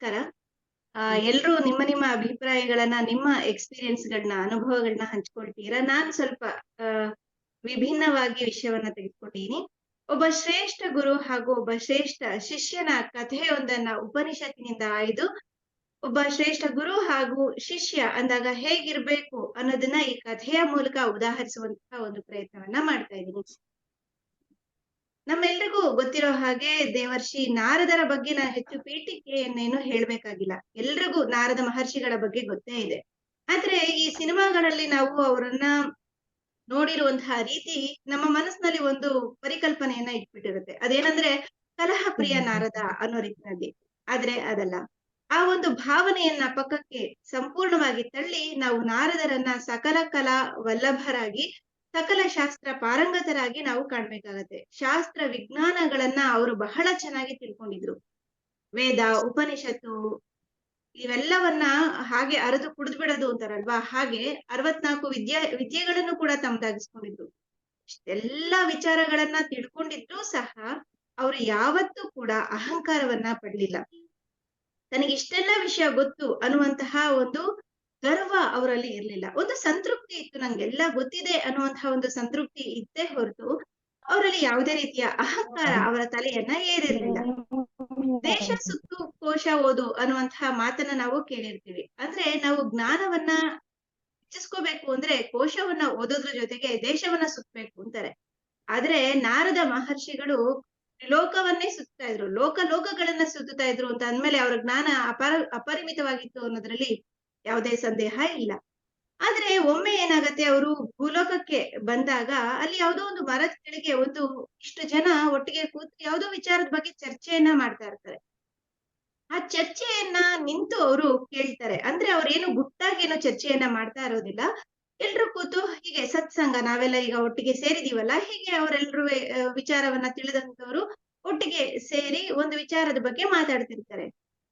ನಮಸ್ಕಾರ. ಎಲ್ರು ನಿಮ್ಮ ನಿಮ್ಮ ಅಭಿಪ್ರಾಯಗಳನ್ನ ನಿಮ್ಮ ಎಕ್ಸ್ಪೀರಿಯನ್ಸ್ ಗಳನ್ನ ಅನುಭವಗಳನ್ನ ಹಂಚ್ಕೊಳ್ತೀರಾ? ನಾನ್ ಸ್ವಲ್ಪ ವಿಭಿನ್ನವಾಗಿ ವಿಷಯವನ್ನ ತೆಗೆದುಕೊಂಡಿದ್ದೀನಿ ಒಬ್ಬ ಶ್ರೇಷ್ಠ ಗುರು ಹಾಗೂ ಒಬ್ಬ ಶ್ರೇಷ್ಠ ಶಿಷ್ಯನ ಕಥೆಯೊಂದನ್ನ ಉಪನಿಷತ್ತಿನಿಂದ ಆಯ್ದು ಒಬ್ಬ ಶ್ರೇಷ್ಠ ಗುರು ಹಾಗೂ ಶಿಷ್ಯ ಅಂದಾಗ ಹೇಗಿರ್ಬೇಕು ಅನ್ನೋದನ್ನ ಈ ಕಥೆಯ ಮೂಲಕ ಉದಾಹರಿಸುವಂತಹ ಒಂದು ಪ್ರಯತ್ನವನ್ನ ಮಾಡ್ತಾ ಇದ್ದೀನಿ. ನಮ್ಮೆಲ್ರಿಗೂ ಗೊತ್ತಿರೋ ಹಾಗೆ ದೇವರ್ಷಿ ನಾರದರ ಬಗ್ಗೆ ನಾ ಹೆಚ್ಚು ಪೀಠಿಕೆಯನ್ನೇನು ಹೇಳ್ಬೇಕಾಗಿಲ್ಲ. ಎಲ್ರಿಗೂ ನಾರದ ಮಹರ್ಷಿಗಳ ಬಗ್ಗೆ ಗೊತ್ತೇ ಇದೆ. ಆದ್ರೆ ಈ ಸಿನಿಮಾಗಳಲ್ಲಿ ನಾವು ಅವರನ್ನ ನೋಡಿರುವಂತಹ ರೀತಿ ನಮ್ಮ ಮನಸ್ಸಿನಲ್ಲಿ ಒಂದು ಪರಿಕಲ್ಪನೆಯನ್ನ ಇಟ್ಬಿಟ್ಟಿರುತ್ತೆ. ಅದೇನಂದ್ರೆ ಕಲಹ ಪ್ರಿಯ ನಾರದ ಅನ್ನೋ ರೀತಿಯಲ್ಲಿ ಆದ್ರೆ ಅದಲ್ಲ. ಆ ಒಂದು ಭಾವನೆಯನ್ನ ಪಕ್ಕಕ್ಕೆ ಸಂಪೂರ್ಣವಾಗಿ ತಳ್ಳಿ ನಾವು ನಾರದರನ್ನ ಸಕಲ ಕಲಾ ವಲ್ಲಭರಾಗಿ ಸಕಲ ಶಾಸ್ತ್ರ ಪಾರಂಗತರಾಗಿ ನಾವು ಕಾಣ್ಬೇಕಾಗತ್ತೆ. ಶಾಸ್ತ್ರ ವಿಜ್ಞಾನಗಳನ್ನ ಅವರು ಬಹಳ ಚೆನ್ನಾಗಿ ತಿಳ್ಕೊಂಡಿದ್ರು. ವೇದ, ಉಪನಿಷತ್ತು ಇವೆಲ್ಲವನ್ನ ಹಾಗೆ ಅರೆದು ಕುಡಿದು ಬಿಡೋದು ಅಂತಾರಲ್ವಾ? ಹಾಗೆ ಅರವತ್ನಾಲ್ಕು ವಿದ್ಯೆ, ವಿದ್ಯೆಗಳನ್ನು ಕೂಡ ತಮ್ದಾಗಿಸ್ಕೊಂಡಿದ್ರು. ಇಷ್ಟೆಲ್ಲಾ ವಿಚಾರಗಳನ್ನ ತಿಳ್ಕೊಂಡಿದ್ರು ಸಹ ಅವರು ಯಾವತ್ತೂ ಕೂಡ ಅಹಂಕಾರವನ್ನ ಪಡ್ಲಿಲ್ಲ. ತನಗೆ ಇಷ್ಟೆಲ್ಲ ವಿಷಯ ಗೊತ್ತು ಅನ್ನುವಂತಹ ಒಂದು ಗರ್ವ ಅವರಲ್ಲಿ ಇರ್ಲಿಲ್ಲ. ಒಂದು ಸಂತೃಪ್ತಿ ಇತ್ತು ನಂಗೆಲ್ಲ ಗೊತ್ತಿದೆ ಅನ್ನುವಂತಹ ಒಂದು ಸಂತೃಪ್ತಿ ಇದ್ದೇ ಹೊರತು ಅವರಲ್ಲಿ ಯಾವುದೇ ರೀತಿಯ ಅಹಂಕಾರ ಅವರ ತಲೆಯನ್ನ ಏರಿರ್ಲಿಲ್ಲ. ದೇಶ ಸುತ್ತು ಕೋಶ ಓದು ಅನ್ನುವಂತಹ ಮಾತನ್ನ ನಾವು ಕೇಳಿರ್ತೀವಿ. ಅಂದ್ರೆ ನಾವು ಜ್ಞಾನವನ್ನ ಹೆಚ್ಚಿಸ್ಕೋಬೇಕು ಅಂದ್ರೆ ಕೋಶವನ್ನ ಓದೋದ್ರ ಜೊತೆಗೆ ದೇಶವನ್ನ ಸುತ್ತಬೇಕು ಅಂತಾರೆ. ಆದ್ರೆ ನಾರದ ಮಹರ್ಷಿಗಳು ಲೋಕವನ್ನೇ ಸುತ್ತಾ ಇದ್ರು. ಲೋಕ ಲೋಕಗಳನ್ನ ಸುತ್ತುತ್ತಾ ಇದ್ರು ಅಂತ ಅಂದ್ಮೇಲೆ ಅವರ ಜ್ಞಾನ ಅಪರ ಅಪರಿಮಿತವಾಗಿತ್ತು ಅನ್ನೋದ್ರಲ್ಲಿ ಯಾವುದೇ ಸಂದೇಹ ಇಲ್ಲ. ಆದ್ರೆ ಒಮ್ಮೆ ಏನಾಗತ್ತೆ ಅವರು ಭೂಲೋಕಕ್ಕೆ ಬಂದಾಗ ಅಲ್ಲಿ ಯಾವುದೋ ಒಂದು ಮರದ ಕೆಳಗೆ ಒಂದು ಇಷ್ಟು ಜನ ಒಟ್ಟಿಗೆ ಕೂತು ಯಾವುದೋ ವಿಚಾರದ ಬಗ್ಗೆ ಚರ್ಚೆಯನ್ನ ಮಾಡ್ತಾ ಇರ್ತಾರೆ. ಆ ಚರ್ಚೆಯನ್ನ ನಿಂತು ಅವರು ಕೇಳ್ತಾರೆ. ಅಂದ್ರೆ ಅವ್ರೇನು ಗುಟ್ಟಾಗಿ ಏನೋ ಚರ್ಚೆಯನ್ನ ಮಾಡ್ತಾ ಇರೋದಿಲ್ಲ. ಎಲ್ರು ಕೂತು ಹೀಗೆ ಸತ್ಸಂಗ, ನಾವೆಲ್ಲ ಈಗ ಒಟ್ಟಿಗೆ ಸೇರಿದೀವಲ್ಲ, ಹೀಗೆ ಅವರೆಲ್ಲರೂ ವಿಚಾರವನ್ನ ತಿಳಿದಂತವ್ರು ಒಟ್ಟಿಗೆ ಸೇರಿ ಒಂದು ವಿಚಾರದ ಬಗ್ಗೆ ಮಾತಾಡ್ತಿರ್ತಾರೆ.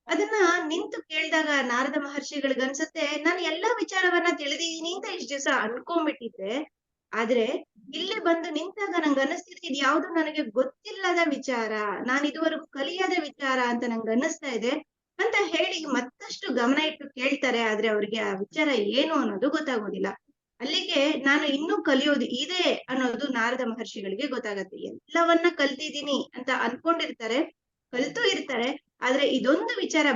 ಅದನ್ನ ನಿಂತು ಕೇಳಿದಾಗ ನಾರದ ಮಹರ್ಷಿಗಳಿಗೆ ಅನ್ಸುತ್ತೆ, ನಾನು ಎಲ್ಲಾ ವಿಚಾರವನ್ನ ತಿಳಿದಿದ್ದೀನಿ ಅಂತ ಇಷ್ಟ ದಿವಸ ಅನ್ಕೊಂಡ್ಬಿಟ್ಟಿದ್ದೆ ಆದ್ರೆ ಇಲ್ಲಿ ಬಂದು ನಿಂತಾಗ ನಂಗೆ ಅನಿಸ್ತಿದೆ ಇದು ಯಾವ್ದು ನನಗೆ ಗೊತ್ತಿಲ್ಲದ ವಿಚಾರ, ನಾನು ಇದುವರೆಗೂ ಕಲಿಯದ ವಿಚಾರ ಅಂತ ನಂಗೆ ಅನ್ನಿಸ್ತಾ ಇದೆ ಅಂತ ಹೇಳಿ ಮತ್ತಷ್ಟು ಗಮನ ಇಟ್ಟು ಕೇಳ್ತಾರೆ, ಆದ್ರೆ ಅವ್ರಿಗೆ ಆ ವಿಚಾರ ಏನು ಅನ್ನೋದು ಗೊತ್ತಾಗೋದಿಲ್ಲ. ಅಲ್ಲಿಗೆ ನಾನು ಇನ್ನೂ ಕಲಿಯೋದು ಇದೆ ಅನ್ನೋದು ನಾರದ ಮಹರ್ಷಿಗಳಿಗೆ ಗೊತ್ತಾಗತ್ತೆ. ಎಲ್ಲವನ್ನ ಕಲ್ತಿದ್ದೀನಿ ಅಂತ ಅನ್ಕೊಂಡಿರ್ತಾರೆ, ಕಲ್ತು ಇರ್ತಾರೆ ಆದ್ರೆ ಇದೊಂದು ವಿಚಾರ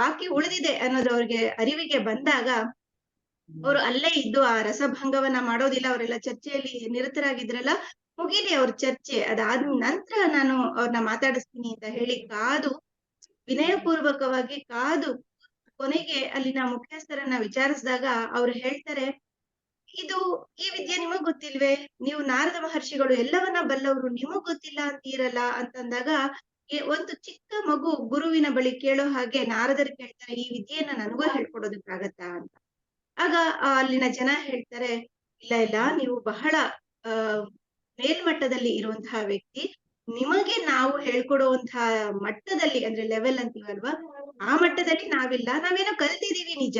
ಬಾಕಿ ಉಳಿದಿದೆ ಅನ್ನೋದು ಅವ್ರಿಗೆ ಅರಿವಿಗೆ ಬಂದಾಗ ಅವರು ಅಲ್ಲೇ ಇದ್ದು ಆ ರಸಭಂಗವನ್ನ ಮಾಡೋದಿಲ್ಲ, ಅವರೆಲ್ಲ ಚರ್ಚೆಯಲ್ಲಿ ನಿರತರಾಗಿದ್ರಲ್ಲ, ಮುಗಿಲಿ ಅವ್ರ ಚರ್ಚೆ. ಅದಾದ ನಂತರ ನಾನು ಅವ್ರನ್ನ ಮಾತಾಡಿಸ್ತೀನಿ ಅಂತ ಹೇಳಿ ಕಾದು, ವಿನಯಪೂರ್ವಕವಾಗಿ ಕಾದು ಕೊನೆಗೆ ಅಲ್ಲಿನ ಮುಖ್ಯಸ್ಥರನ್ನ ವಿಚಾರಿಸಿದಾಗ ಅವ್ರು ಹೇಳ್ತಾರೆ, ಇದು ಈ ವಿದ್ಯೆ ನಿಮಗ್ ಗೊತ್ತಿಲ್ವೇ? ನೀವು ನಾರದ ಮಹರ್ಷಿಗಳು ಎಲ್ಲವನ್ನ ಬಲ್ಲವರು, ನಿಮಗ್ ಗೊತ್ತಿಲ್ಲ ಅಂತೀರಲ್ಲ? ಅಂತಂದಾಗ ಒಂದು ಚಿಕ್ಕ ಮಗು ಗುರುವಿನ ಬಳಿ ಕೇಳೋ ಹಾಗೆ ನಾರದರು ಕೇಳ್ತಾರೆ, ಈ ವಿದ್ಯೆಯನ್ನ ನನಗೂ ಹೇಳ್ಕೊಡೋದಕ್ಕಾಗತ್ತಾ ಅಂತ. ಆಗ ಅಲ್ಲಿನ ಜನ ಹೇಳ್ತಾರೆ, ಇಲ್ಲ ಇಲ್ಲ, ನೀವು ಬಹಳ ಮೇಲ್ಮಟ್ಟದಲ್ಲಿ ಇರುವಂತಹ ವ್ಯಕ್ತಿ, ನಿಮಗೆ ನಾವು ಹೇಳ್ಕೊಡುವಂತಹ ಮಟ್ಟದಲ್ಲಿ, ಅಂದ್ರೆ ಲೆವೆಲ್ ಅಂತೀವಲ್ವಾ ಆ ಮಟ್ಟದಲ್ಲಿ ನಾವಿಲ್ಲ, ನಾವೇನೋ ಕಲ್ತಿದೀವಿ ನಿಜ.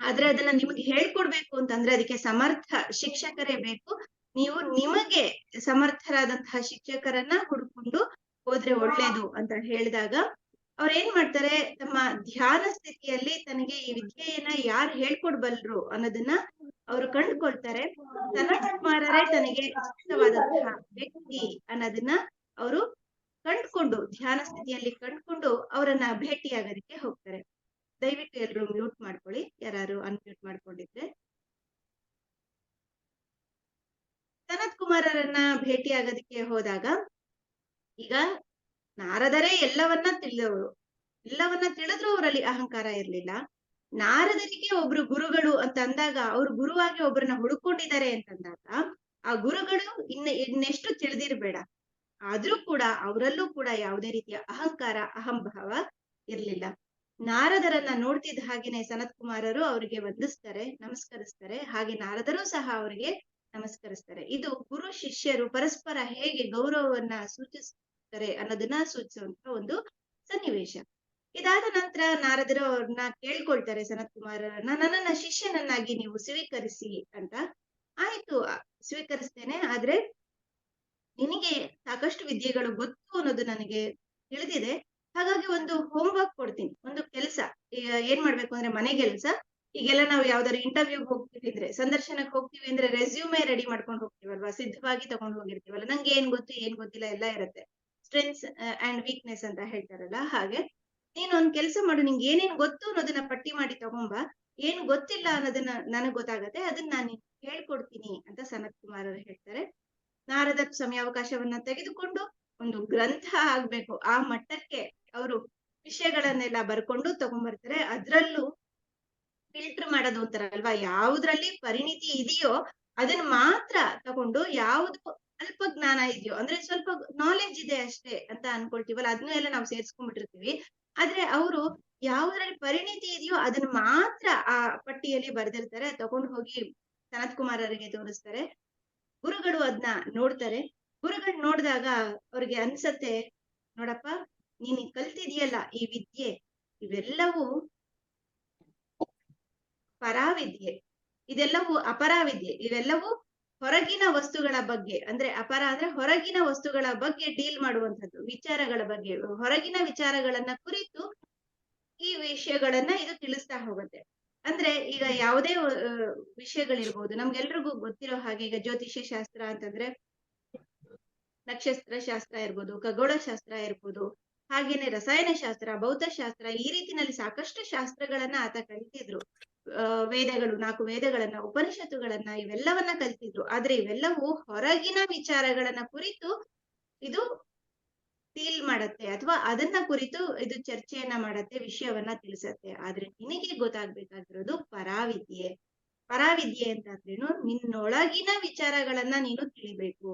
ಆದ್ರೆ ಅದನ್ನ ನಿಮ್ಗೆ ಹೇಳ್ಕೊಡ್ಬೇಕು ಅಂತಂದ್ರೆ ಅದಕ್ಕೆ ಸಮರ್ಥ ಶಿಕ್ಷಕರೇ ಬೇಕು. ನೀವು ನಿಮಗೆ ಸಮರ್ಥರಾದಂತಹ ಶಿಕ್ಷಕರನ್ನ ಹುಡ್ಕೊಂಡು ಹೋದ್ರೆ ಒಳ್ಳೇದು ಅಂತ ಹೇಳಿದಾಗ ಅವ್ರ ಏನ್ ಮಾಡ್ತಾರೆ, ತಮ್ಮ ಧ್ಯಾನ ಸ್ಥಿತಿಯಲ್ಲಿ ತನಗೆ ಈ ವಿದ್ಯೆಯನ್ನ ಯಾರು ಹೇಳ್ಕೊಡ್ಬಲ್ರು ಅನ್ನೋದನ್ನ ಅವ್ರು ಕಂಡುಕೊಳ್ತಾರೆ. ಸನತ್ ಕುಮಾರರೇ ತನಗೆ ಇಷ್ಟವಾದಂತಹ ವ್ಯಕ್ತಿ ಅನ್ನೋದನ್ನ ಅವರು ಕಂಡ್ಕೊಂಡು, ಧ್ಯಾನ ಸ್ಥಿತಿಯಲ್ಲಿ ಕಂಡ್ಕೊಂಡು ಅವರನ್ನ ಭೇಟಿಯಾಗೋದಕ್ಕೆ ಹೋಗ್ತಾರೆ. ದಯವಿಟ್ಟು ಎಲ್ರು ಮ್ಯೂಟ್ ಮಾಡ್ಕೊಳ್ಳಿ. ಯಾರು ಅನ್ಮ್ಯೂಟ್ ಮಾಡ್ಕೊಂಡಿದ್ರೆ. ಸನತ್ ಕುಮಾರರನ್ನ ಭೇಟಿಯಾಗೋದಕ್ಕೆ ಹೋದಾಗ ಈಗ ನಾರದರೇ ಎಲ್ಲವನ್ನ ತಿಳಿದವರು ಎಲ್ಲವನ್ನ ತಿಳಿದ್ರು ಅವರಲ್ಲಿ ಅಹಂಕಾರ ಇರ್ಲಿಲ್ಲ. ನಾರದರಿಗೆ ಒಬ್ರು ಗುರುಗಳು ಅಂತ ಅಂದಾಗ ಅವ್ರು ಗುರುವಾಗಿ ಒಬ್ರನ್ನ ಹುಡುಕೊಂಡಿದ್ದಾರೆ ಅಂತಂದಾಗ ಆ ಗುರುಗಳು ಇನ್ನ ಇನ್ನೆಷ್ಟು ತಿಳಿದಿರ್ಬೇಡ. ಆದ್ರೂ ಕೂಡ ಅವರಲ್ಲೂ ಕೂಡ ಯಾವುದೇ ರೀತಿಯ ಅಹಂಕಾರ, ಅಹಂಭಾವ ಇರ್ಲಿಲ್ಲ. ನಾರದರನ್ನ ನೋಡ್ತಿದ್ದ ಹಾಗೇನೆ ಸನತ್ ಕುಮಾರರು ಅವರಿಗೆ ವಂದಿಸ್ತಾರೆ, ನಮಸ್ಕರಿಸ್ತಾರೆ. ಹಾಗೆ ನಾರದರು ಸಹ ಅವರಿಗೆ ನಮಸ್ಕರಿಸ್ತಾರೆ. ಇದು ಗುರು ಶಿಷ್ಯರು ಪರಸ್ಪರ ಹೇಗೆ ಗೌರವವನ್ನ ಸೂಚಿಸ್ತಾರೆ ಅನ್ನೋದನ್ನ ಸೂಚಿಸುವಂತ ಒಂದು ಸನ್ನಿವೇಶ. ಇದಾದ ನಂತರ ನಾರದರು ಅವ್ರನ್ನ ಕೇಳ್ಕೊಳ್ತಾರೆ ಸನತ್ ಕುಮಾರರನ್ನ ನನ್ನನ್ನ ಶಿಷ್ಯನನ್ನಾಗಿ ನೀವು ಸ್ವೀಕರಿಸಿ ಅಂತ. ಆಯ್ತು ಸ್ವೀಕರಿಸ್ತೇನೆ, ಆದ್ರೆ ನಿನಗೆ ಸಾಕಷ್ಟು ವಿದ್ಯೆಗಳು ಗೊತ್ತು ಅನ್ನೋದು ನನಗೆ ತಿಳಿದಿದೆ. ಹಾಗಾಗಿ ಒಂದು ಹೋಮ್ ವರ್ಕ್ ಕೊಡ್ತೀನಿ, ಒಂದು ಕೆಲಸ. ಏನ್ ಮಾಡ್ಬೇಕು ಅಂದ್ರೆ ಮನೆ ಕೆಲಸ. ಈಗೆಲ್ಲ ನಾವು ಯಾವ್ದಾದ್ರು ಇಂಟರ್ವ್ಯೂಗ್ ಹೋಗ್ತೀವಿ ಅಂದ್ರೆ ಸಂದರ್ಶನಕ್ಕೆ ಹೋಗ್ತೀವಿ ಅಂದ್ರೆ ರೆಸ್ಯೂಮೆ ರೆಡಿ ಮಾಡ್ಕೊಂಡು ಹೋಗ್ತೀವಲ್ವಾ? ಸಿದ್ಧವಾಗಿ ತಗೊಂಡು ಹೋಗಿರ್ತೀವಲ್ಲ. ನಂಗೆ ಏನ್ ಗೊತ್ತು, ಏನ್ ಗೊತ್ತಿಲ್ಲ ಎಲ್ಲ ಇರುತ್ತೆ. ಸ್ಟ್ರೆಂತ್ಸ್ ಅಂಡ್ ವೀಕ್ನೆಸ್ ಅಂತ ಹೇಳ್ತಾರಲ್ಲ, ಹಾಗೆ. ನೀನು ಒಂದ್ ಕೆಲಸ ಮಾಡು, ನಿಂಗೆ ಏನೇನ್ ಗೊತ್ತು ಅನ್ನೋದನ್ನ ಪಟ್ಟಿ ಮಾಡಿ ತಗೊಂಬ. ಏನ್ ಗೊತ್ತಿಲ್ಲ ಅನ್ನೋದನ್ನ ನನಗ್ ಗೊತ್ತಾಗತ್ತೆ ಅದನ್ನ ನಾನು ಹೇಳ್ಕೊಡ್ತೀನಿ ಅಂತ ಸನತ್ ಕುಮಾರ್ ಅವರು ಹೇಳ್ತಾರೆ. ನಾರದ ಸಮಯಾವಕಾಶವನ್ನ ತೆಗೆದುಕೊಂಡು ಒಂದು ಗ್ರಂಥ ಆಗ್ಬೇಕು. ಆ ಮಟ್ಟಕ್ಕೆ ಅವರು ವಿಷಯಗಳನ್ನೆಲ್ಲ ಬರ್ಕೊಂಡು ತಗೊಂಡ್ಬರ್ತಾರೆ ಅದ್ರಲ್ಲೂ ಫಿಲ್ಟರ್ ಮಾಡೋದು ಅಂತಾರಲ್ವಾ ಯಾವ್ದ್ರಲ್ಲಿ ಪರಿಣಿತಿ ಇದೆಯೋ ಅದನ್ನ ಮಾತ್ರ ತಗೊಂಡು ಯಾವ್ದು ಅಲ್ಪ ಜ್ಞಾನ ಇದೆಯೋ, ಅಂದ್ರೆ ಸ್ವಲ್ಪ ನಾಲೆಜ್ ಇದೆ ಅಷ್ಟೇ ಅಂತ ಅನ್ಕೊಳ್ತೀವಲ್ಲ ಅದನ್ನ ಎಲ್ಲ ನಾವು ಸೇರ್ಸ್ಕೊಂಡ್ಬಿಟ್ಟಿರ್ತೀವಿ. ಆದ್ರೆ ಅವರು ಯಾವ್ದ್ರಲ್ಲಿ ಪರಿಣಿತಿ ಇದೆಯೋ ಅದನ್ನ ಮಾತ್ರ ಆ ಪಟ್ಟಿಯಲ್ಲಿ ಬರೆದಿರ್ತಾರೆ, ತಗೊಂಡು ಹೋಗಿ ಸನತ್ ಕುಮಾರ್ ಅವರಿಗೆ ತೋರಿಸ್ತಾರೆ. ಗುರುಗಳು ಅದನ್ನ ನೋಡ್ತಾರೆ. ಗುರುಗಳು ನೋಡಿದಾಗ ಅವ್ರಿಗೆ ಅನ್ಸತ್ತೆ, ನೋಡಪ್ಪ ನೀನ್ ಕಲ್ತಿದೀಯಲ್ಲ ಈ ವಿದ್ಯೆ, ಇವೆಲ್ಲವೂ ಪರಾವಿದ್ಯೆ. ಇದೆಲ್ಲವೂ ಅಪರಾವಿದ್ಯೆ. ಇವೆಲ್ಲವೂ ಹೊರಗಿನ ವಸ್ತುಗಳ ಬಗ್ಗೆ, ಅಂದ್ರೆ ಅಪರ ಅಂದ್ರೆ ಹೊರಗಿನ ವಸ್ತುಗಳ ಬಗ್ಗೆ ಡೀಲ್ ಮಾಡುವಂಥದ್ದು, ವಿಚಾರಗಳ ಬಗ್ಗೆ. ಹೊರಗಿನ ವಿಚಾರಗಳನ್ನ ಕುರಿತು ಈ ವಿಷಯಗಳನ್ನ ಇದು ತಿಳಿಸ್ತಾ ಹೋಗುತ್ತೆ. ಅಂದ್ರೆ ಈಗ ಯಾವುದೇ ವಿಷಯಗಳಿರ್ಬೋದು, ನಮ್ಗೆಲ್ರಿಗೂ ಗೊತ್ತಿರೋ ಹಾಗೆ ಈಗ ಜ್ಯೋತಿಷ್ಯ ಶಾಸ್ತ್ರ ಅಂತಂದ್ರೆ ನಕ್ಷತ್ರ ಶಾಸ್ತ್ರ ಇರ್ಬೋದು ಖಗೋಳ ಶಾಸ್ತ್ರ ಇರ್ಬೋದು, ಹಾಗೇನೆ ರಸಾಯನ ಶಾಸ್ತ್ರ ಭೌತಶಾಸ್ತ್ರ ಈ ರೀತಿನಲ್ಲಿ ಸಾಕಷ್ಟು ಶಾಸ್ತ್ರಗಳನ್ನ ಆತ ಕಲಿತಿದ್ರು. ವೇದಗಳು ನಾಲ್ಕು ವೇದಗಳನ್ನ ಉಪನಿಷತ್ತುಗಳನ್ನ ಇವೆಲ್ಲವನ್ನ ಕಲಿತಿದ್ರು. ಆದ್ರೆ ಇವೆಲ್ಲವೂ ಹೊರಗಿನ ವಿಚಾರಗಳನ್ನ ಕುರಿತು ಇದು ಡೀಲ್ ಮಾಡತ್ತೆ ಅಥವಾ ಅದನ್ನ ಕುರಿತು ಇದು ಚರ್ಚೆಯನ್ನ ಮಾಡತ್ತೆ ವಿಷಯವನ್ನ ತಿಳಿಸತ್ತೆ. ಆದ್ರೆ ನಿನಗೆ ಗೊತ್ತಾಗ್ಬೇಕಾಗಿರೋದು ಪರಾವಿದ್ಯೆ. ಪರಾವಿದ್ಯೆ ಅಂತ ಅಂದ್ರೇನು ನಿನ್ನೊಳಗಿನ ವಿಚಾರಗಳನ್ನ ನೀನು ತಿಳಿಬೇಕು.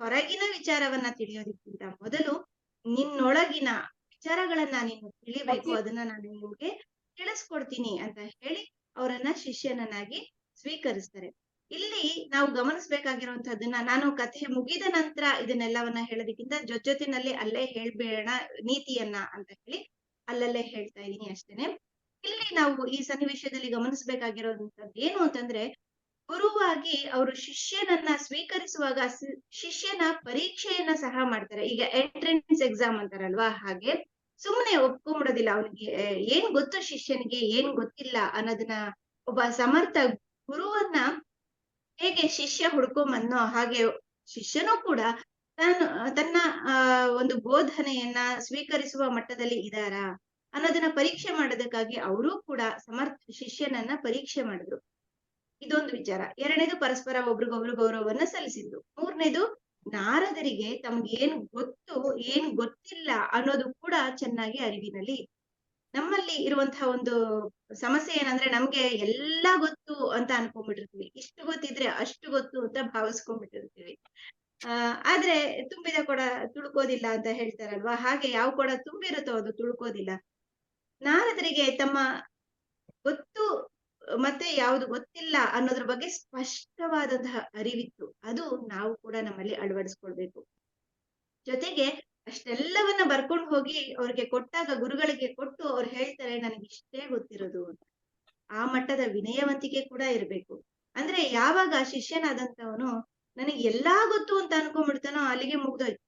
ಹೊರಗಿನ ವಿಚಾರವನ್ನ ತಿಳಿಯೋದಕ್ಕಿಂತ ಮೊದಲು ನಿನ್ನೊಳಗಿನ ವಿಚಾರಗಳನ್ನ ನೀನು ತಿಳಿಬೇಕು. ಅದನ್ನ ನಾನು ನಿಮ್ಗೆ ತಿಳಿಸ್ಕೊಡ್ತೀನಿ ಅಂತ ಹೇಳಿ ಅವರನ್ನ ಶಿಷ್ಯನನ್ನಾಗಿ ಸ್ವೀಕರಿಸ್ತಾರೆ. ಇಲ್ಲಿ ನಾವು ಗಮನಿಸ್ಬೇಕಾಗಿರುವಂತಹದನ್ನ ನಾನು ಕಥೆ ಮುಗಿದ ನಂತರ ಇದನ್ನೆಲ್ಲವನ್ನ ಹೇಳೋದಕ್ಕಿಂತ ಜೊತೆನಲ್ಲಿ ಅಲ್ಲೇ ಹೇಳ್ಬೇಡ ನೀತಿಯನ್ನ ಅಂತ ಹೇಳಿ ಅಲ್ಲಲ್ಲೇ ಹೇಳ್ತಾ ಇದೀನಿ ಅಷ್ಟೇನೆ. ಇಲ್ಲಿ ನಾವು ಈ ಸನ್ನಿವೇಶದಲ್ಲಿ ಗಮನಿಸಬೇಕಾಗಿರುವಂತದ್ದು ಏನು ಅಂತಂದ್ರೆ, ಗುರುವಾಗಿ ಅವರು ಶಿಷ್ಯನನ್ನ ಸ್ವೀಕರಿಸುವಾಗ ಶಿಷ್ಯನ ಪರೀಕ್ಷೆಯನ್ನ ಸಹ ಮಾಡ್ತಾರೆ. ಈಗ ಎಂಟ್ರೆನ್ಸ್ ಎಕ್ಸಾಮ್ ಅಂತಾರಲ್ವಾ ಹಾಗೆ. ಸುಮ್ಮನೆ ಒಪ್ಕೊಂಡ್ಬಿಡೋದಿಲ್ಲ ಅವನಿಗೆ ಏನ್ ಗೊತ್ತು ಶಿಷ್ಯನಿಗೆ, ಏನ್ ಗೊತ್ತಿಲ್ಲ ಅನ್ನೋದನ್ನ ಒಬ್ಬ ಸಮರ್ಥ ಗುರುವನ್ನ ಹೇಗೆ ಶಿಷ್ಯ ಹುಡ್ಕೊಂಬನ್ನೋ ಹಾಗೆ ಶಿಷ್ಯನೂ ಕೂಡ ತಾನು, ತನ್ನ ಒಂದು ಬೋಧನೆಯನ್ನ ಸ್ವೀಕರಿಸುವ ಮಟ್ಟದಲ್ಲಿ ಇದಾರಾ ಅನ್ನೋದನ್ನ ಪರೀಕ್ಷೆ ಮಾಡೋದಕ್ಕಾಗಿ ಅವರೂ ಕೂಡ ಸಮರ್ಥ ಶಿಷ್ಯನನ್ನ ಪರೀಕ್ಷೆ ಮಾಡಿದ್ರು. ಇದೊಂದು ವಿಚಾರ. ಎರಡನೇದು ಪರಸ್ಪರ ಒಬ್ರಿಗೊಬ್ರು ಗೌರವವನ್ನ ಸಲ್ಲಿಸಿದ್ರು. ಮೂರನೇದು ನಾರದರಿಗೆ ತಮ್ಗೆ ಏನ್ ಗೊತ್ತು, ಏನ್ ಗೊತ್ತಿಲ್ಲ ಅನ್ನೋದು ಕೂಡ ಚೆನ್ನಾಗಿ ಅರಿವಿನಲ್ಲಿ. ನಮ್ಮಲ್ಲಿ ಇರುವಂತಹ ಒಂದು ಸಮಸ್ಯೆ ಏನಂದ್ರೆ ನಮ್ಗೆ ಎಲ್ಲಾ ಗೊತ್ತು ಅಂತ ಅನ್ಕೊಂಡ್ಬಿಟ್ಟಿರ್ತೀವಿ ಇಷ್ಟು ಗೊತ್ತಿದ್ರೆ ಅಷ್ಟು ಗೊತ್ತು ಅಂತ ಭಾವಿಸ್ಕೊಂಡ್ಬಿಟ್ಟಿರ್ತೀವಿ ಅಹ್ ಆದ್ರೆ ತುಂಬಿದ ಕೊಡ ತುಳ್ಕೋದಿಲ್ಲ ಅಂತ ಹೇಳ್ತಾರಲ್ವಾ? ಹಾಗೆ ಯಾವ ಕೊಡ ತುಂಬಿರುತ್ತೋ ಅದು ತುಳ್ಕೋದಿಲ್ಲ. ನಾರದರಿಗೆ ತಮ್ಮ ಗೊತ್ತು ಮತ್ತೆ ಯಾವುದು ಗೊತ್ತಿಲ್ಲ ಅನ್ನೋದ್ರ ಬಗ್ಗೆ ಸ್ಪಷ್ಟವಾದಂತಹ ಅರಿವಿತ್ತು. ಅದು ನಾವು ಕೂಡ ನಮ್ಮಲ್ಲಿ ಅಳವಡಿಸ್ಕೊಳ್ಬೇಕು. ಜೊತೆಗೆ ಅಷ್ಟೆಲ್ಲವನ್ನ ಬರ್ಕೊಂಡು ಹೋಗಿ ಅವ್ರಿಗೆ ಕೊಟ್ಟಾಗ, ಗುರುಗಳಿಗೆ ಕೊಟ್ಟು ಅವ್ರು ಹೇಳ್ತಾರೆ ನನಗೆ ಇಷ್ಟೇ ಗೊತ್ತಿರೋದು ಅಂತ. ಆ ಮಟ್ಟದ ವಿನಯವಂತಿಕೆ ಕೂಡ ಇರಬೇಕು. ಅಂದ್ರೆ ಯಾವಾಗ ಶಿಷ್ಯನಾದಂತವನು ನನಗೆ ಎಲ್ಲಾ ಗೊತ್ತು ಅಂತ ಅನ್ಕೊಂಡ್ಬಿಡ್ತಾನೋ, ಅಲ್ಲಿಗೆ ಮುಗ್ದೋಯ್ತು.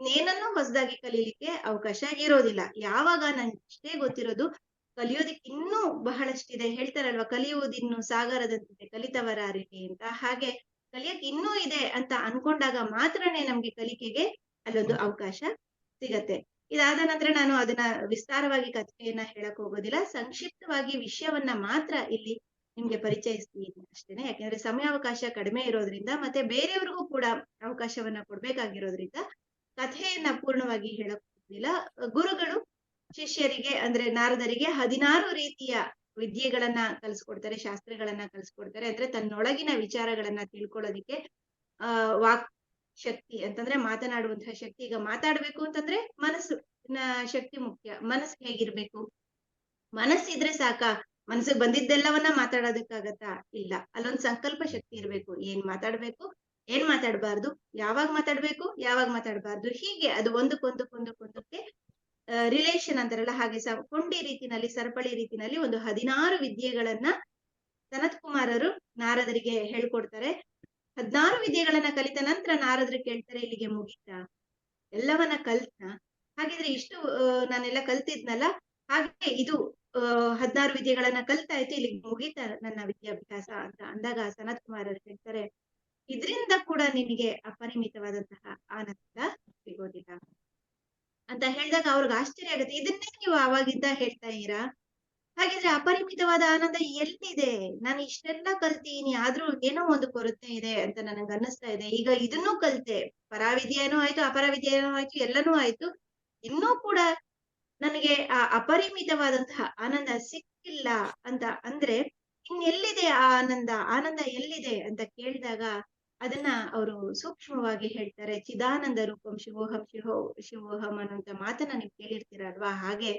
ಇನ್ನೇನನ್ನೂ ಹೊಸದಾಗಿ ಕಲೀಲಿಕ್ಕೆ ಅವಕಾಶ ಇರೋದಿಲ್ಲ. ಯಾವಾಗ ನನ್ಗೆ ಇಷ್ಟೇ ಗೊತ್ತಿರೋದು ಕಲಿಯೋದಿಕ್ ಇನ್ನೂ ಬಹಳಷ್ಟಿದೆ. ಹೇಳ್ತಾರಲ್ವಾ ಕಲಿಯುವುದಿನ್ನು ಸಾಗರದಂತಿದೆ ಕಲಿತವರ ಅರಿವಿ ಅಂತ. ಹಾಗೆ ಕಲಿಯಕ್ ಇನ್ನೂ ಇದೆ ಅಂತ ಅನ್ಕೊಂಡಾಗ ಮಾತ್ರನೇ ನಮ್ಗೆ ಕಲಿಕೆಗೆ ಅಲ್ಲೊಂದು ಅವಕಾಶ ಸಿಗತ್ತೆ. ಇದಾದ ನಂತರ ನಾನು ಅದನ್ನ ವಿಸ್ತಾರವಾಗಿ ಕಥೆಯನ್ನ ಹೇಳಕ್ ಹೋಗೋದಿಲ್ಲ. ಸಂಕ್ಷಿಪ್ತವಾಗಿ ವಿಷಯವನ್ನ ಮಾತ್ರ ಇಲ್ಲಿ ನಿಮ್ಗೆ ಪರಿಚಯಿಸ್ತೀನಿ ಅಷ್ಟೇನೆ. ಯಾಕೆಂದ್ರೆ ಸಮಯಾವಕಾಶ ಕಡಿಮೆ ಇರೋದ್ರಿಂದ ಮತ್ತೆ ಬೇರೆಯವ್ರಿಗೂ ಕೂಡ ಅವಕಾಶವನ್ನ ಕೊಡ್ಬೇಕಾಗಿರೋದ್ರಿಂದ ಕಥೆಯನ್ನ ಪೂರ್ಣವಾಗಿ ಹೇಳಕ್ ಹೋಗೋದಿಲ್ಲ. ಗುರುಗಳು ಶಿಷ್ಯರಿಗೆ ಅಂದ್ರೆ ನಾರದರಿಗೆ ಹದಿನಾರು ರೀತಿಯ ವಿದ್ಯೆಗಳನ್ನ ಕಲ್ಸ್ಕೊಡ್ತಾರೆ, ಶಾಸ್ತ್ರಗಳನ್ನ ಕಲ್ಸ್ಕೊಡ್ತಾರೆ. ಅಂದ್ರೆ ತನ್ನೊಳಗಿನ ವಿಚಾರಗಳನ್ನ ತಿಳ್ಕೊಳ್ಳೋದಿಕ್ಕೆ, ಆ, ವಾಕ್ ಶಕ್ತಿ ಅಂತಂದ್ರೆ ಮಾತನಾಡುವಂತಹ ಶಕ್ತಿ. ಈಗ ಮಾತಾಡ್ಬೇಕು ಅಂತಂದ್ರೆ ಮನಸ್ಸು ಶಕ್ತಿ ಮುಖ್ಯ. ಮನಸ್ಸು ಹೇಗಿರ್ಬೇಕು? ಮನಸ್ಸಿದ್ರೆ ಸಾಕ? ಮನಸ್ಸಿಗೆ ಬಂದಿದ್ದೆಲ್ಲವನ್ನ ಮಾತಾಡೋದಕ್ಕಾಗತ್ತಾ? ಇಲ್ಲ. ಅಲ್ಲೊಂದ್ ಸಂಕಲ್ಪ ಶಕ್ತಿ ಇರ್ಬೇಕು. ಏನ್ ಮಾತಾಡ್ಬೇಕು? ಏನ್ ಮಾತಾಡ್ಬಾರ್ದು? ಯಾವಾಗ ಮಾತಾಡ್ಬೇಕು? ಯಾವಾಗ ಮಾತಾಡ್ಬಾರ್ದು? ಹೀಗೆ ಅದು ಒಂದಕ್ಕೊಂದಕ್ಕೊಂದಕ್ಕೊಂದಕ್ಕೆ ರಿಲೇಷನ್ ಅಂತಾರಲ್ಲ, ಹಾಗೆ ಸ ಕೊಂಡಿ ರೀತಿನಲ್ಲಿ ಸರಪಳಿ ರೀತಿನಲ್ಲಿ ಒಂದು ಹದಿನಾರು ವಿದ್ಯೆಗಳನ್ನ ಸನತ್ ಕುಮಾರರು ನಾರದರಿಗೆ ಹೇಳ್ಕೊಡ್ತಾರೆ. ಹದಿನಾರು ವಿದ್ಯೆಗಳನ್ನ ಕಲಿತ ನಂತರ ನಾರದ್ರು ಕೇಳ್ತಾರೆ, ಇಲ್ಲಿಗೆ ಮುಗಿತ ಎಲ್ಲವನ್ನ ಕಲ್ತ ಹಾಗಿದ್ರೆ ಇಷ್ಟು ನಾನೆಲ್ಲ ಕಲ್ತಿದ್ನಲ್ಲ, ಹಾಗೆ ಇದು ಅಹ್ ಹದ್ನಾರು ವಿದ್ಯೆಗಳನ್ನ ಕಲ್ತಾಯ್ತು ಇಲ್ಲಿಗೆ ಮುಗೀತಾ ನನ್ನ ವಿದ್ಯಾಭ್ಯಾಸ ಅಂತ ಅಂದಾಗ ಸನತ್ ಕುಮಾರರು ಹೇಳ್ತಾರೆ. ಇದ್ರಿಂದ ಕೂಡ ನಿಮಗೆ ಅಪರಿಮಿತವಾದಂತಹ ಆನಂದ ಸಿಗೋದಿಲ್ಲ. ಅಂತ ಹೇಳಿದಾಗ ಅವ್ರಿಗೆ ಆಶ್ಚರ್ಯ ಆಗುತ್ತೆ. ಇದನ್ನೇ ನೀವು ಅವಾಗಿಂದ ಹೇಳ್ತಾ ಇದೀರಾ ಹಾಗಿದ್ರೆ ಅಪರಿಮಿತವಾದ ಆನಂದ ಎಲ್ಲಿದೆ? ನಾನು ಇಷ್ಟೆಲ್ಲ ಕಲ್ತೀನಿ ಆದ್ರೂ ಏನೋ ಒಂದು ಕೊರತೆ ಇದೆ ಅಂತ ನನಗೆ ಅನ್ನಿಸ್ತಾ ಇದೆ. ಈಗ ಇದನ್ನೂ ಕಲ್ತೆ. ಪರಾವಿದ್ಯೆನೂ ಆಯ್ತು, ಅಪರವಿದ್ಯೆನೂ ಆಯ್ತು, ಎಲ್ಲನೂ ಆಯ್ತು. ಇನ್ನೂ ಕೂಡ ನನಗೆ ಆ ಅಪರಿಮಿತವಾದಂತಹ ಆನಂದ ಸಿಕ್ಕಿಲ್ಲ ಅಂತ ಅಂದ್ರೆ ಇನ್ನೆಲ್ಲಿದೆ ಆ ಆನಂದ? ಆನಂದ ಎಲ್ಲಿದೆ ಅಂತ ಕೇಳಿದಾಗ ಅದನ್ನ ಅವರು ಸೂಕ್ಷ್ಮವಾಗಿ ಹೇಳ್ತಾರೆ, ಚಿದಾನಂದ ರೂಪಂ ಶಿವೋಹಂ ಶಿವೋ, ಶಿವೋಹಂ ಅನ್ನುವಂತ ಮಾತನ್ನ ನೀವು ಕೇಳಿರ್ತೀರಲ್ವಾ? ಹಾಗೆ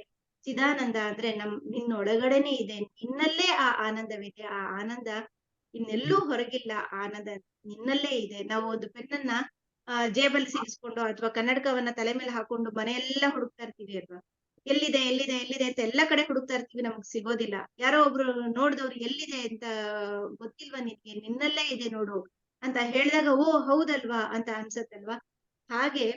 ಚಿದಾನಂದ ಅಂದ್ರೆ ನಮ್ ನಿನ್ನೊಳಗಡೆನೆ ಇದೆ, ನಿನ್ನಲ್ಲೇ ಆ ಆನಂದವಿದೆ, ಆ ಆನಂದ ಇನ್ನೆಲ್ಲೂ ಹೊರಗಿಲ್ಲ ಆನಂದ ನಿನ್ನಲ್ಲೇ ಇದೆ. ನಾವು ಒಂದು ಪೆನ್ನನ್ನ, ಆ, ಜೇಬಲ್ಲಿ ಸಿಗಿಸ್ಕೊಂಡು ಅಥವಾ ಕನ್ನಡಕವನ್ನ ತಲೆ ಮೇಲೆ ಹಾಕೊಂಡು ಮನೆಯೆಲ್ಲ ಹುಡುಕ್ತಾ ಇರ್ತೀವಿ ಅಲ್ವಾ? ಎಲ್ಲಿದೆ ಎಲ್ಲಿದೆ ಎಲ್ಲಿದೆ ಅಂತ ಎಲ್ಲಾ ಕಡೆ ಹುಡುಕ್ತಾ ಇರ್ತೀವಿ, ನಮಗ್ ಸಿಗೋದಿಲ್ಲ. ಯಾರೋ ಒಬ್ರು ನೋಡಿದವ್ರು ಎಲ್ಲಿದೆ ಅಂತ ಗೊತ್ತಿಲ್ವಾ ನಿನ್ಗೆ? ನಿನ್ನಲ್ಲೇ ಇದೆ ನೋಡು. ಅಂತ ಹೇಳಿದಾಗ, ಓ, ಹೌದಲ್ವಾ ಅಂತ ಅನ್ಸತ್ತಲ್ವಾ? ಹಾಗೆ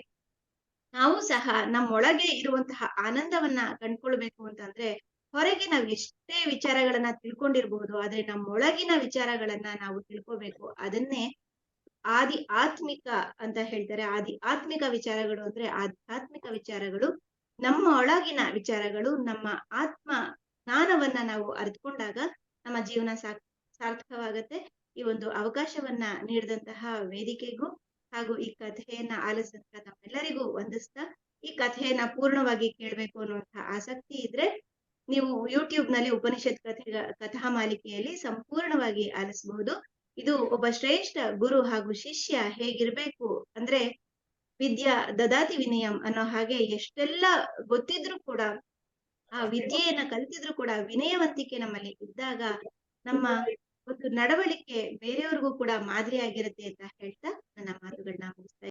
ನಾವು ಸಹ ನಮ್ಮೊಳಗೆ ಇರುವಂತಹ ಆನಂದವನ್ನ ಕಂಡ್ಕೊಳ್ಬೇಕು ಅಂತಂದ್ರೆ, ಹೊರಗೆ ನಾವು ಎಷ್ಟೇ ವಿಚಾರಗಳನ್ನ ತಿಳ್ಕೊಂಡಿರ್ಬಹುದು, ಆದ್ರೆ ನಮ್ಮೊಳಗಿನ ವಿಚಾರಗಳನ್ನ ನಾವು ತಿಳ್ಕೊಬೇಕು. ಅದನ್ನೇ ಆದಿ ಆತ್ಮಿಕ ಅಂತ ಹೇಳ್ತಾರೆ. ಆದಿ ಆತ್ಮಿಕ ವಿಚಾರಗಳು ಅಂದ್ರೆ ಆಧ್ಯಾತ್ಮಿಕ ವಿಚಾರಗಳು, ನಮ್ಮ ಒಳಗಿನ ವಿಚಾರಗಳು, ನಮ್ಮ ಆತ್ಮ ಜ್ಞಾನವನ್ನ ನಾವು ಅರಿತುಕೊಂಡಾಗ ನಮ್ಮ ಜೀವನ ಸಾರ್ಥಕವಾಗತ್ತೆ. ಈ ಒಂದು ಅವಕಾಶವನ್ನ ನೀಡಿದಂತಹ ವೇದಿಕೆಗೂ ಹಾಗೂ ಈ ಕಥೆಯನ್ನ ಆಲಿಸಿದಂತಹ ನಮ್ಮೆಲ್ಲರಿಗೂ ವಂದಿಸ್ತಾ ಈ ಕಥೆಯನ್ನ ಪೂರ್ಣವಾಗಿ ಕೇಳಬೇಕು ಅನ್ನುವಂತಹ ಆಸಕ್ತಿ ಇದ್ರೆ ನೀವು ಯೂಟ್ಯೂಬ್ನಲ್ಲಿ ಉಪನಿಷತ್ ಕಥೆ ಕಥಾ ಮಾಲಿಕೆಯಲ್ಲಿ ಸಂಪೂರ್ಣವಾಗಿ ಆಲಿಸಬಹುದು. ಇದು ಒಬ್ಬ ಶ್ರೇಷ್ಠ ಗುರು ಹಾಗೂ ಶಿಷ್ಯ ಹೇಗಿರ್ಬೇಕು ಅಂದ್ರೆ ವಿದ್ಯಾ ದದಾತಿ ವಿನಯಂ ಅನ್ನೋ ಹಾಗೆ ಎಷ್ಟೆಲ್ಲ ಗೊತ್ತಿದ್ರು ಕೂಡ, ಆ ವಿದ್ಯೆಯನ್ನ ಕಲ್ತಿದ್ರು ಕೂಡ ವಿನಯವಂತಿಕೆ ನಮ್ಮಲ್ಲಿ ಇದ್ದಾಗ ನಮ್ಮ ಒಂದು ನಡವಳಿಕೆ ಬೇರೆಯವ್ರಿಗೂ ಕೂಡ ಮಾದರಿಯಾಗಿರುತ್ತೆ ಅಂತ ಹೇಳ್ತಾ ನನ್ನ ಮಾತುಗಳನ್ನ ಮುಗಿಸ್ತಾ